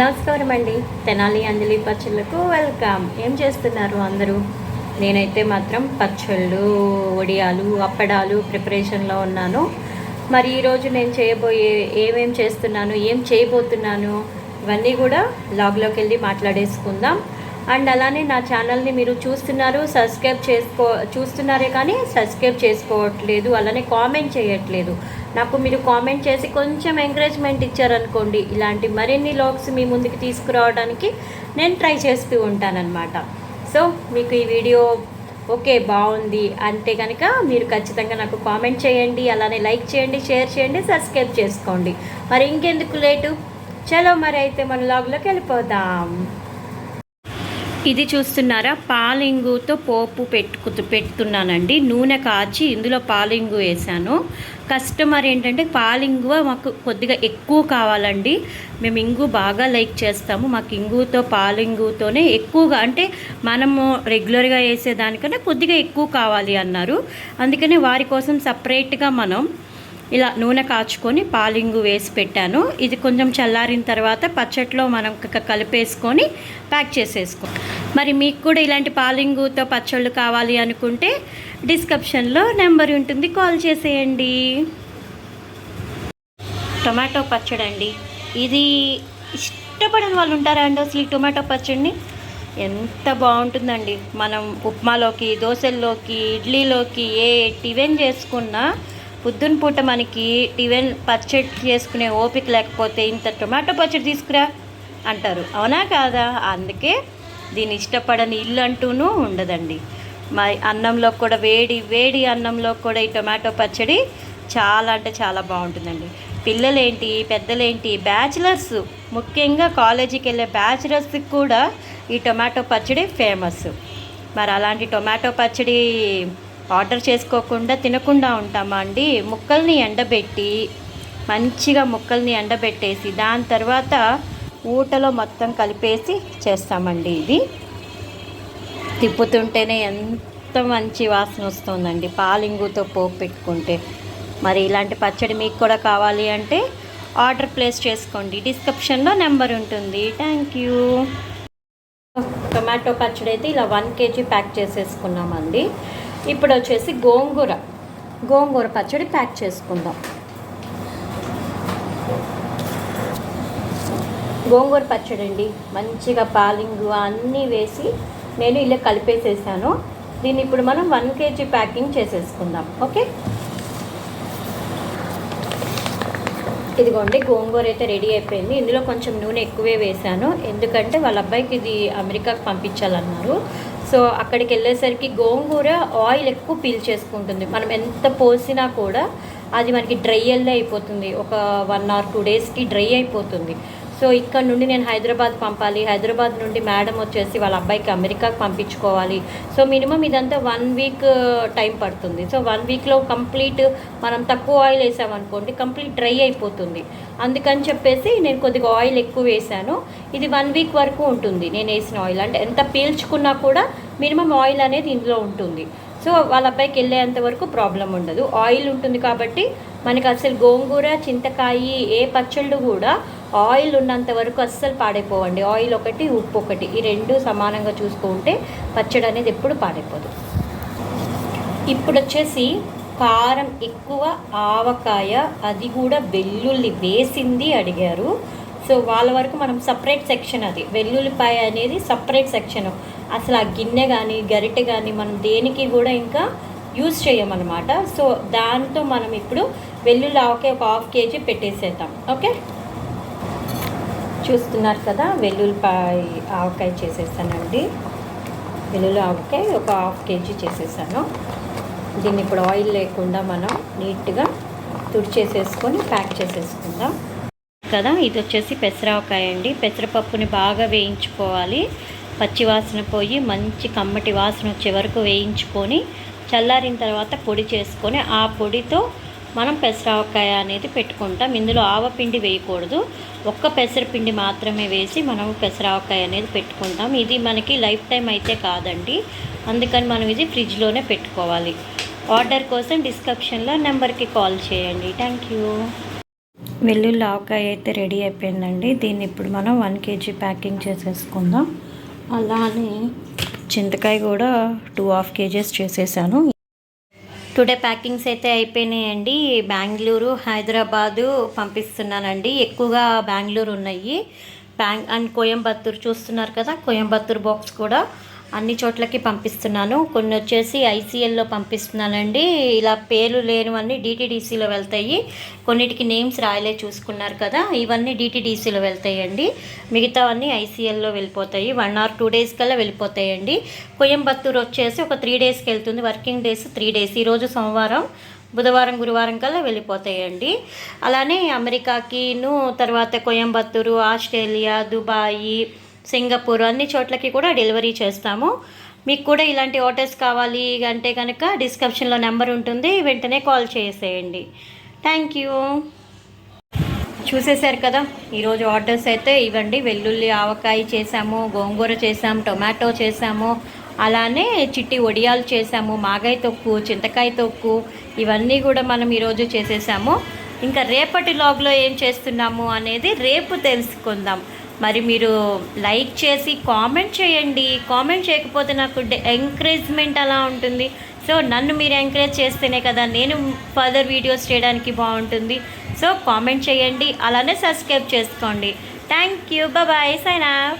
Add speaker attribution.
Speaker 1: నమస్కారం అండి. తెనాలి అంజలి పచ్చళ్ళకు వెల్కమ్. ఏం చేస్తున్నారు అందరూ? నేనైతే మాత్రం పచ్చళ్ళు వడియాలు అప్పడాలు ప్రిపరేషన్లో ఉన్నాను. మరి ఈరోజు నేను చేయబోయే ఏమేం చేస్తున్నాను ఏం చేయబోతున్నాను ఇవన్నీ కూడా లాగ్లోకి వెళ్ళి మాట్లాడేసుకుందాం. అండ్ అలానే నా ఛానల్ని మీరు చూస్తున్నారు సబ్స్క్రైబ్ చేసుకో చూస్తున్నారే కానీ సబ్స్క్రైబ్ చేసుకోవట్లేదు అలానే కామెంట్ చేయట్లేదు. నాకు మీరు కామెంట్ చేసి కొంచెం ఎంకరేజ్మెంట్ ఇచ్చారనుకోండి ఇలాంటి మరిన్ని లాగ్స్ మీ ముందుకు తీసుకురావడానికి నేను ట్రై చేస్తూ ఉంటానన్నమాట. సో మీకు ఈ వీడియో ఓకే బాగుంది. అంటే కనుక మీరు ఖచ్చితంగా నాకు కామెంట్ చేయండి అలానే లైక్ చేయండి షేర్ చేయండి సబ్స్క్రైబ్ చేసుకోండి. మరి ఇంకెందుకు లేటు? చలో మరి అయితే మన లాగ్లోకి వెళ్ళిపోదాం. ఇది చూస్తున్నారా? పాలింగుతో పోపు పెట్టుకు పెడుతున్నానండి నూనె కాచి ఇందులో పాలింగు వేసాను. కస్టమర్ ఏంటంటే పాలింగు మాకు కొద్దిగా ఎక్కువ కావాలండి. మేము ఇంగు బాగా లైక్ చేస్తాము. మాకు ఇంగుతో పాలింగుతోనే ఎక్కువగా అంటే మనము రెగ్యులర్గా వేసేదానికన్నా కొద్దిగా ఎక్కువ కావాలి అన్నారు. అందుకనే వారి కోసం సపరేట్గా మనం ఇలా నూనె కాచుకొని పాలింగు వేసి పెట్టాను. ఇది కొంచెం చల్లారిన తర్వాత పచ్చట్లో మనం కలిపేసుకొని ప్యాక్ చేసేసుకో. మరి మీకు కూడా ఇలాంటి పాలింగుతో పచ్చళ్ళు కావాలి అనుకుంటే డిస్క్రిప్షన్లో నెంబర్ ఉంటుంది. కాల్ చేసేయండి. టొమాటో పచ్చడి అండి. ఇది ఇష్టపడని వాళ్ళు ఉంటారా అండి అసలు ఈ టొమాటో పచ్చడిని? ఎంత బాగుంటుందండి. మనం ఉప్మాలోకి దోశల్లోకి ఇడ్లీలోకి ఏ టిఫిన్ చేసుకున్నా పొద్దున పూట మనకి టిఫిన్ పచ్చడి చేసుకునే ఓపిక లేకపోతే ఇంత టొమాటో పచ్చడి తీసుకురా అంటారు. అవునా కాదా? అందుకే దీన్ని ఇష్టపడని ఇల్లు అంటూనూ ఉండదండి. మా అన్నంలో కూడా వేడి వేడి అన్నంలో కూడా ఈ టొమాటో పచ్చడి చాలా అంటే చాలా బాగుంటుందండి. పిల్లలేంటి పెద్దలేంటి బ్యాచిలర్స్ ముఖ్యంగా కాలేజీకి వెళ్ళే బ్యాచిలర్స్కి కూడా ఈ టొమాటో పచ్చడి ఫేమస్. మరి అలాంటి టొమాటో పచ్చడి ఆర్డర్ చేసుకోకుండా తినకుండా ఉంటామా అండి? ముక్కల్ని ఎండబెట్టి మంచిగా ముక్కల్ని ఎండబెట్టేసి దాని తర్వాత ఊటలో మొత్తం కలిపేసి చేస్తామండి ఇది. తిప్పుతుంటేనే ఎంత మంచి వాసన వస్తుందండి. పాలింగుతో పోపు పెట్టుకుంటే. మరి ఇలాంటి పచ్చడి మీకు కూడా కావాలి అంటే ఆర్డర్ ప్లేస్ చేసుకోండి. డిస్క్రిప్షన్లో నెంబర్ ఉంటుంది. Thank you. టొమాటో పచ్చడి అయితే ఇలా వన్ కేజీ ప్యాక్ చేసేసుకున్నామండి. ఇప్పుడు వచ్చేసి గోంగూర. గోంగూర పచ్చడి ప్యాక్ చేసుకుందాం. గోంగూర పచ్చడి అండి. మంచిగా పాలింగు అన్నీ వేసి నేను ఇలా కలిపేసేసాను. దీన్ని ఇప్పుడు మనం వన్ కేజీ ప్యాకింగ్ చేసేసుకుందాం. ఓకే? ఇదిగోండి గోంగూర అయితే రెడీ అయిపోయింది. ఇందులో కొంచెం నూనె ఎక్కువే వేశాను. ఎందుకంటే వాళ్ళ అబ్బాయికి ఇది అమెరికాకి పంపించాలన్నారు. సో అక్కడికి వెళ్ళేసరికి గోంగూర ఆయిల్ ఎక్కువ పీల్ చేసుకుంటుంది. మనం ఎంత పోసినా కూడా అది మనకి డ్రై అల్లే అయిపోతుంది. ఒక వన్ ఆర్ టూ డేస్కి డ్రై అయిపోతుంది. సో ఇక్కడ నుండి నేను హైదరాబాద్ పంపాలి. హైదరాబాద్ నుండి మేడం వచ్చేసి వాళ్ళ అబ్బాయికి అమెరికాకి పంపించుకోవాలి. సో మినిమం ఇదంతా వన్ వీక్ టైం పడుతుంది. సో వన్ వీక్లో కంప్లీట్ మనం తక్కువ ఆయిల్ వేసామనుకోండి కంప్లీట్ డ్రై అయిపోతుంది. అందుకని చెప్పేసి నేను కొద్దిగా ఆయిల్ ఎక్కువ వేసాను. ఇది వన్ వీక్ వరకు ఉంటుంది నేను వేసిన ఆయిల్. అంటే ఎంత పీల్చుకున్నా కూడా మినిమం ఆయిల్ అనేది ఇందులో ఉంటుంది. సో వాళ్ళ అబ్బాయికి వెళ్ళేంత వరకు ప్రాబ్లం ఉండదు. ఆయిల్ ఉంటుంది కాబట్టి మనకి అసలు గోంగూర చింతకాయ ఏ పచ్చళ్ళు కూడా ఆయిల్ ఉన్నంత వరకు అస్సలు పాడైపోవండి. ఆయిల్ ఒకటి ఉప్పు ఒకటి. ఈ రెండు సమానంగా చూసుకుంటే పచ్చడి అనేది ఎప్పుడు పాడైపోదు. ఇప్పుడు వచ్చేసి కారం ఎక్కువ ఆవకాయ అది కూడా వెల్లుల్లి వేసింది అడిగారు. సో వాళ్ళ వరకు మనం సపరేట్ సెక్షన్ అది. వెల్లుల్లిపాయ అనేది సపరేట్ సెక్షన్. అసలు ఆ గిన్నె కానీ గరిటె కానీ మనం దేనికి కూడా ఇంకా యూజ్ చేయమన్నమాట. సో దాంతో మనం ఇప్పుడు వెల్లుల్లి ఆవకాయ ఒక హాఫ్ కేజీ పెట్టేసేద్దాం. ఓకే? చూస్తున్నారు కదా వెల్లుల్లిపాయ ఆవకాయ చేసేసానండి. వెల్లుల్లి ఆవకాయ ఒక హాఫ్ కేజీ చేసేసాను. దీన్ని ఇప్పుడు ఆయిల్ లేకుండా మనం నీట్గా తుడిచేసేసుకొని ప్యాక్ చేసేసుకుందాం. కదా ఇది వచ్చేసి పెసరవకాయ అండి. పెసరపప్పుని బాగా వేయించుకోవాలి. పచ్చి వాసన పోయి మంచి కమ్మటి వాసన వచ్చే వరకు వేయించుకొని చల్లారిన తర్వాత పొడి చేసుకొని ఆ పొడితో మనం పెసరవకాయ అనేది పెట్టుకుంటాం. ఇందులో ఆవపిండి వేయకూడదు. ఒక్క పెసరపిండి మాత్రమే వేసి మనం పెసరవకాయ అనేది పెట్టుకుంటాం. ఇది మనకి లైఫ్ టైం అయితే కాదండి. అందుకని మనం ఇది ఫ్రిడ్జ్లోనే పెట్టుకోవాలి. ఆర్డర్ కోసం డిస్క్రిప్షన్లో నెంబర్కి కాల్ చేయండి. Thank you. వెల్లుల్లి ఆవకాయ అయితే రెడీ అయిపోయిందండి. దీన్ని ఇప్పుడు మనం వన్ కేజీ ప్యాకింగ్ చేసేసుకుందాం. అలానే చింతకాయ కూడా టూ హాఫ్ కేజెస్ చేసేసాను. టుడే ప్యాకింగ్స్ అయితే అయిపోయినాయండి. బెంగళూరు హైదరాబాదు పంపిస్తున్నానండి. ఎక్కువగా బెంగళూరు ఉన్నాయి. బ్యాంగ్ అండ్ కోయంబత్తూరు చూస్తున్నారు కదా కోయంబత్తూరు బాక్స్ కూడా. అన్ని చోట్లకి పంపిస్తున్నాను. కొన్ని వచ్చేసి ఐసీఎల్లో పంపిస్తున్నానండి. ఇలా పేర్లు లేనివన్నీ డిటీడీసీలో వెళ్తాయి. కొన్నిటికి నేమ్స్ రాయలే చూసుకున్నారు కదా ఇవన్నీ డిటీడీసీలో వెళ్తాయండి. మిగతావన్నీ ఐసీఎల్లో వెళ్ళిపోతాయి. వన్ ఆర్ టూ డేస్ కల్లా వెళ్ళిపోతాయండి. కోయంబత్తూరు వచ్చేసి ఒక త్రీ డేస్కి వెళ్తుంది. Working days three days. ఈరోజు సోమవారం బుధవారం గురువారం కల్లా వెళ్ళిపోతాయండి. అలానే అమెరికాకిను తర్వాత కోయంబత్తూరు ఆస్ట్రేలియా దుబాయి సింగపూర్ అన్ని చోట్లకి కూడా డెలివరీ చేస్తాము. మీకు కూడా ఇలాంటి ఆర్డర్స్ కావాలి అంటే కనుక డిస్క్రిప్షన్లో నెంబర్ ఉంటుంది వెంటనే కాల్ చేసేయండి. థ్యాంక్ యూ చూసేశారు కదా ఈరోజు ఆర్డర్స్ అయితే ఇవ్వండి. వెల్లుల్లి ఆవకాయ చేసాము గోంగూర చేసాము టొమాటో చేసాము అలానే చిట్టి వడియాలు చేసాము మాగాయ తొక్కు చింతకాయ తొక్కు ఇవన్నీ కూడా మనం ఈరోజు చేసేసాము. ఇంకా రేపటి లాగ్లో ఏం చేస్తున్నాము అనేది రేపు తెలుసుకుందాం. మరి మీరు లైక్ చేసి కామెంట్ చేయండి. కామెంట్ చేయకపోతే నాకు ఎంకరేజ్మెంట్ అలా ఉంటుంది. సో నన్ను మీరు ఎంకరేజ్ చేస్తేనే కదా నేను ఫర్దర్ వీడియోస్ చేయడానికి బాగుంటుంది. సో కామెంట్ చేయండి. అలానే సబ్స్క్రైబ్ చేసుకోండి. Thank you. బాయ్. సైనా.